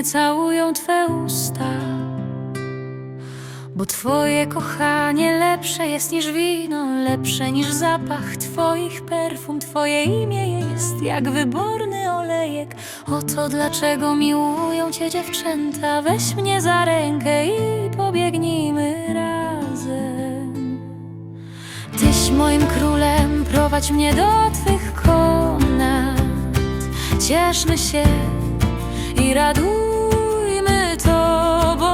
mnie całują Twe usta. Bo Twoje kochanie lepsze jest niż wino, lepsze niż zapach Twoich perfum. Twoje imię jest jak wyborny olejek. Oto dlaczego miłują Cię dziewczęta. Weź mnie za rękę i pobiegnijmy razem. Tyś moim królem, prowadź mnie do Twych komnat. Cieszmy się radujmy Tobą.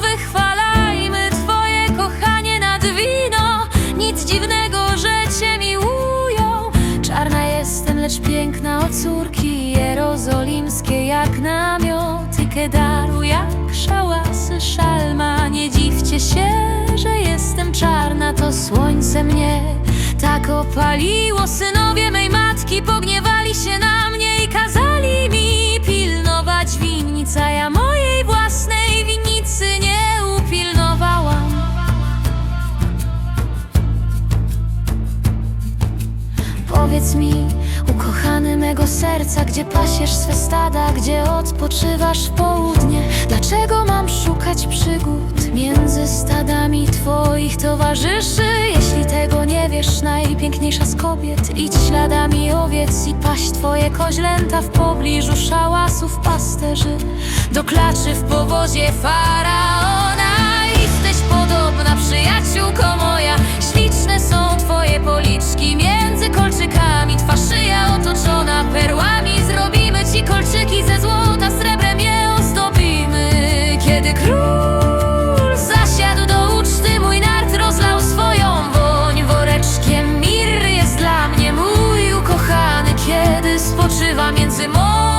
Wychwalajmy Twoje kochanie nad wino. Nic dziwnego, że Cię miłują. Czarna jestem, lecz piękna od córki jerozolimskiej, jak namioty Kedaru, jak szałasy szalma. Nie dziwcie się, że jestem czarna, to słońce mnie tak opaliło. Synowie mej matki pogniewali się na mnie Powiedz mi, ukochany mego serca, gdzie pasiesz swe stada, gdzie odpoczywasz w południe? Dlaczego mam szukać przygód między stadami twoich towarzyszy? Jeśli tego nie wiesz, najpiękniejsza z kobiet, idź śladami owiec i paść twoje koźlęta w pobliżu szałasów pasterzy, do klaczy w powozie faraona. Jesteś podobna, przyjaciółko moja, spoczywa między moimi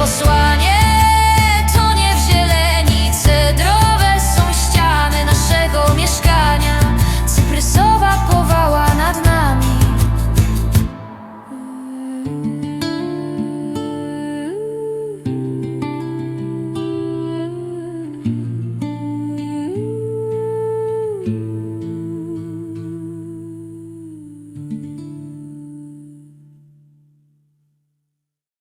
For soi.